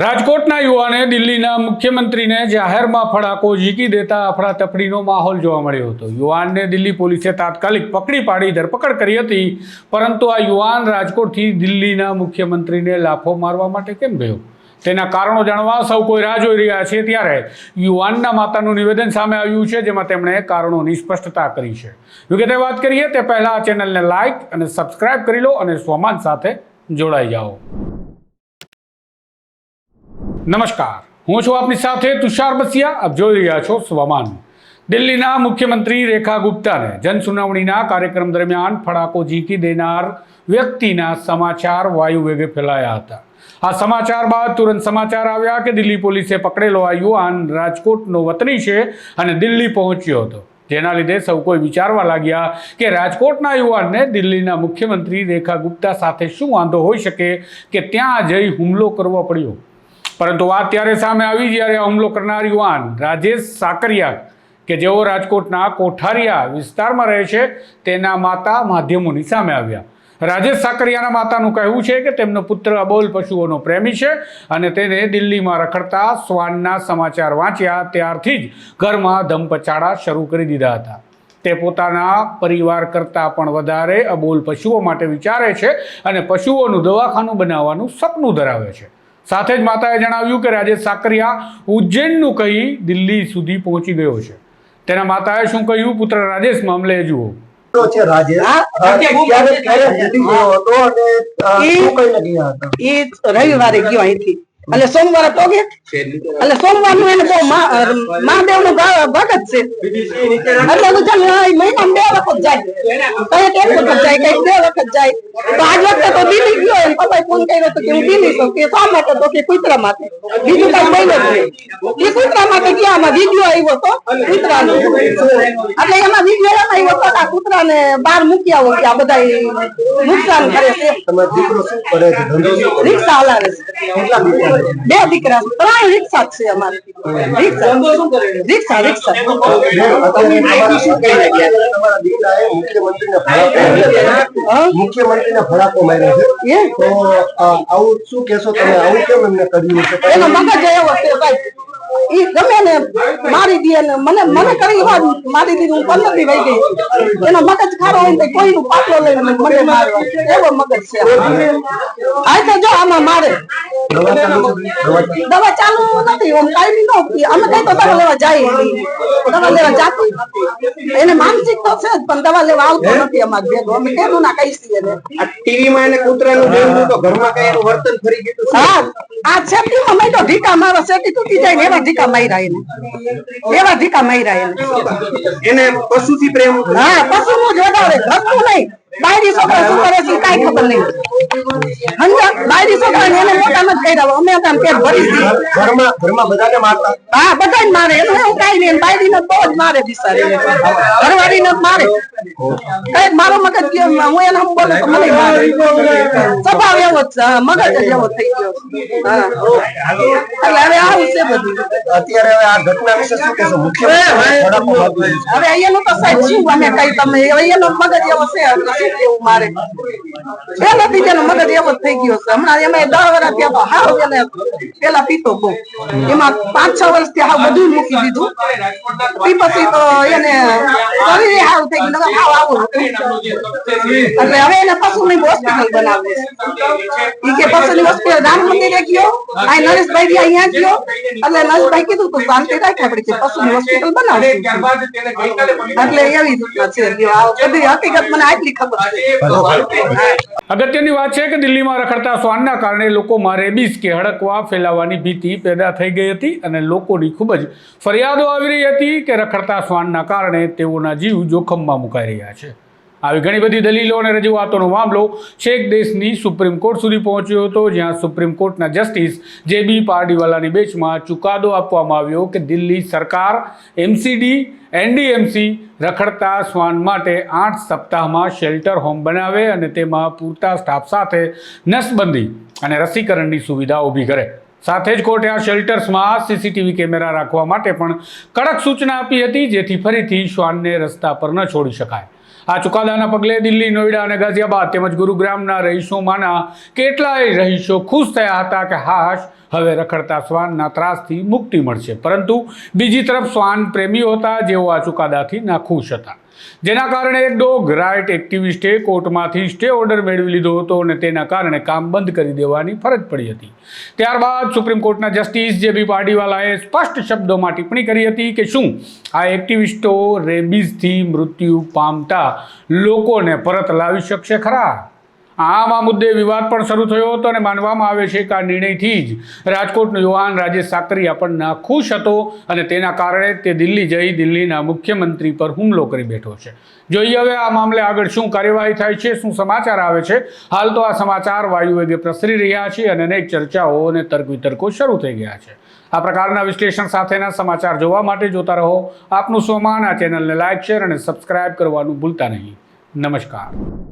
રાજકોટના યુવાને દિલ્હીના મુખ્યમંત્રીને જાહેરમાં ફડાકો ઝીકી દેતા અફડાતફડીનો માહોલ જોવા મળ્યો હતો. યુવાનને દિલ્હી પોલીસે તાત્કાલિક પકડી પાડી, ધરપકડ કરી હતી, પરંતુ આ યુવાન રાજકોટથી દિલ્હીના મુખ્યમંત્રીને લાફો મારવા માટે કેમ ગયો? તેના કારણો જાણવા સૌ કોઈ રાહ જોઈ રહ્યા છે. ત્યારે યુવાનના માતાનું નિવેદન સામે આવ્યું છે, જેમાં તેમણે કારણોની સ્પષ્ટતા કરી છે. વિગતે વાત કરીએ, તે પહેલાં આ ચેનલને લાઇક અને સબસ્ક્રાઇબ કરી લો અને સ્વમાન સાથે જોડાઈ જાઓ. નમસ્કાર. હું છું આપની સાથે તુષાર બસિયા. આપ જોઈ રહ્યા છો સ્વમાન. દિલ્હીના મુખ્યમંત્રી રેખા ગુપ્તાને જનસુનાવણીના કાર્યક્રમ દરમિયાન ફડાકો ઝીકી દેનાર વ્યક્તિના સમાચાર વાયુ વેગે ફેલાયા હતા. આ સમાચાર બાદ તુરંત સમાચાર આવ્યા કે દિલ્હી પોલીસે પકડેલો આ યુવાન રાજકોટનો વતની છે અને દિલ્હી પહોંચ્યો હતો. જેના લીધે સૌ કોઈ વિચારવા લાગ્યા કે રાજકોટના યુવાનને દિલ્હીના મુખ્યમંત્રી રેખા ગુપ્તા સાથે શું વાંધો હોઈ શકે કે ત્યાં જઈ હુમલો કરવો પડ્યો. પરંતુ વાત ત્યારે સામે આવી જ્યારે હુમલો કરનાર યુવાન રાજેશ સાકરિયા, કે જેઓ રાજકોટના કોઠારિયા વિસ્તારમાં રહે છે, તેના માતા માધ્યમોની સામે આવ્યા. રાજેશ સાકરિયાના માતાનું કહેવું છે કે તેમનો પુત્ર અબોલ પશુઓનો પ્રેમી છે અને તેને દિલ્હીમાં રખડતા શ્વાનના સમાચાર વાંચ્યા ત્યારથી જ ઘરમાં ધમપછાડા શરૂ કરી દીધા હતા. તે પોતાના પરિવાર કરતાં પણ વધારે અબોલ પશુઓ માટે વિચારે છે અને પશુઓનું દવાખાનું બનાવવાનું સપનું ધરાવે છે. સાથે જ માતાએ જણાવ્યું કે રાજેશ સાકરિયા ઉજ્જૈનનું કહી દિલ્હી સુધી પહોંચી ગયો છે. તેના માતાએ શું કહ્યું? પુત્ર રાજેશ મામલે જુઓ. રવિવારે ગયો અહીંથી. એટલે સોમવારે તો અને સોમવારનું એને બહુ મહાદેવનું ભગત છે. એટલે તો ચાલ બે વખત જાય. કંઈક એક વખત જાય કંઈક બે વખત જાય. તો આજ વખતે તો દિલ્હી ગયો એને પપ્પાએ ફોન કર્યો તો કે હું દિલ્હી છું. કે શા માટે તો? કે કૂતરા માટે બીજું કઈ બોલ્યો જ નહીં. એ કૂતરા માટે ગયા આમાં વીડિયો આવ્યો તો? કૂતરાનો. એટલે એમાં વીડિયો એમ આવ્યો તો આ કૂતરાને બહાર મૂકી આવો કે આ બધા નુકસાન કરે છે. તમારો દીકરો શું કરે છે? ધંધો શું કરે છે? રિક્ષા હલાવે છે? બે દીકરા ત્રણ રિક્ષા છે અમારે રિક્ષા. રિક્ષા રિક્ષા. તમારા મુખ્યમંત્રીને ફડાકો માર્યો છે. તો આવું શું કેશો તમે? આવું કેમ એમને કર્યું છે? એનો મગજ એવો છે ભાઈ. ઈ ગમે ને મારી દે ને મને મને કરી વાત મારી દીધી હું પંદર વહી ગઈ. એનો મગજ ખારો હોય ને કોઈ નું પાટલો લઈને મને મારવા. એવો મગજ છે આ. તો જો આમાં મારે. દવા ચાલુ નથી આમ કાયમી નો અમે કઈ તો દવા લેવા જાય દવા લેવા જાતો એને માનસિક તો છે પણ દવા લેવા આવતો નથી અમારે ભેગો. અમે કેનું ના એને. આ ટીવીમાં એને કૂતરાનું જોયું તો ઘરમાં કઈ એનું વર્તન ફરી ગયું હા આ છેટીમાં મેં તો ઢીકા મારો છેટી તૂટી જાય ને એવા ઢીકા માર્યા એને એવા ઢીકા માર્યા એને પશુ થી પ્રેમ હા પશુ નું જ વધારે. નહીં. બાયરી છોકરા શું કરે છે કઈ ખબર નહીં? બાયરી છોકરાને એને મોટા નથી કર્યા. અમે હતા પેટ ભરી ઘરમાં ઘરમાં બધાને મારતા. હા બધાને મારે. એનું એવું કાઈ નહીં. બાયરીને તો જ મારે બિચારી ઘરવાળીને મારે. કઈ મારો મગજ ગયો હું એને બોલું તો મને સ્વભાવ એવો જ મગજ જ એવો થઈ ગયો હા. એટલે હવે આવું છે બધું. અત્યારે હવે આ ઘટના વિશે શું કહેશો? મુખ્ય. હવે અહીંયાનું તો સાહેબ શું અમે કઈ તમે? અહીંયાનો મગજ એવો છે? મારે? પેલા બીજાનો મગજ એવો જ થઈ ગયો છે. હમણાં એમાં દસ વર્ષ થયા હાવ પેલા પીતો એમાં પાંચ છ વર્ષથી હાવ બધું મૂકી દીધું. પછી તો એને શરીરે થઈ ગયું એટલે હવે એને પશુની હોસ્પિટલ બનાવી છે ઈ કે રામ મંદિરે ગયો, આ નરેશભાઈ બી ગયો. એટલે નરેશભાઈ કીધું તું, શાંતિ રાખ આપણે પશુની હોસ્પિટલ બનાવશું. એટલે એવી છે હકીકત મને આટલી ખબર છે. અગત્યની વાત છે કે દિલ્હીમાં રખડતા શ્વાનના કારણે લોકોમાં રેબીસ કે હડકવા ફેલાવાની ભીતિ પેદા થઈ ગઈ હતી અને લોકોની ખૂબ જ ફરિયાદો આવી રહી હતી કે રખડતા શ્વાનના કારણે તેઓના જીવ જોખમમાં મુકાઈ રહ્યા છે. આવી ઘણી બધી દલીલો અને રજૂઆતોનો મામલો છેક દેશની સુપ્રીમ કોર્ટ સુધી પહોંચ્યો હતો, જ્યાં સુપ્રીમ કોર્ટના જસ્ટિસ જે બી પારડીવાલાની બેચમાં ચુકાદો આપવામાં આવ્યો કે દિલ્હી સરકાર એમસીડી, એનડીએમસી રખડતા શ્વાન માટે આઠ સપ્તાહમાં શેલ્ટર હોમ બનાવે અને તેમાં પૂરતા સ્ટાફ સાથે નસબંધી અને રસીકરણની સુવિધા ઊભી કરે. સાથે જ કોર્ટે આ શેલ્ટર્સમાં સીસીટીવી કેમેરા રાખવા માટે પણ કડક સૂચના આપી હતી, જેથી ફરીથી શ્વાનને રસ્તા પર ન છોડી શકાય. આ ચુકાદાના પગલે દિલ્હી, નોઈડા અને ગાઝિયાબાદ તેમજ ગુરુગ્રામના રહીશોમાંના કેટલાય રહીશો ખુશ થયા હતા કે હાશ, હવે રખડતા શ્વાનના ત્રાસથી મુક્તિ મળશે. પરંતુ બીજી તરફ શ્વાન પ્રેમીઓ હતા જેઓ આ ચુકાદાથી નાખુશ હતા. જેના કારણે એક ડોગ રાઇટ એક્ટિવિસ્ટે કોર્ટમાંથી સ્ટે ઓર્ડર મેળવી લીધો હતો અને તેના કારણે કામ બંધ કરી દેવાની ફરજ પડી હતી. ત્યારબાદ સુપ્રીમ કોર્ટના જસ્ટિસ જે બી પાડીવાલાએ સ્પષ્ટ શબ્દોમાં ટિપ્પણી કરી હતી કે શું આ એક્ટિવિસ્ટો રેબીઝથી મૃત્યુ પામતા લોકોને પરત લાવી શકશે ખરા? આમ આ મુદ્દે વિવાદ પણ શરૂ થયો હતો અને માનવામાં આવે છે કે આ નિર્ણયથી જ રાજકોટનો યુવાન રાજેશ સાકરિયા પણ નાખુશ હતો અને તેના કારણે તે દિલ્હી જઈ દિલ્હીના મુખ્યમંત્રી પર હુમલો કરી બેઠો છે. જોઈએ હવે આ મામલે આગળ શું કાર્યવાહી થાય છે, શું સમાચાર આવે છે? હાલ તો આ સમાચાર વાયુવેગે પ્રસરી રહ્યા છે અને અનેક ચર્ચાઓ અને તર્ક વિતર્કો શરૂ થઈ ગયા છે. આ પ્રકારના વિશ્લેષણ સાથેના સમાચાર જોવા માટે જોતા રહો. આપનું સ્વમાન આ ચેનલને લાઇક શેર અને સબસ્ક્રાઇબ કરવાનું ભૂલતા નહીં. નમસ્કાર.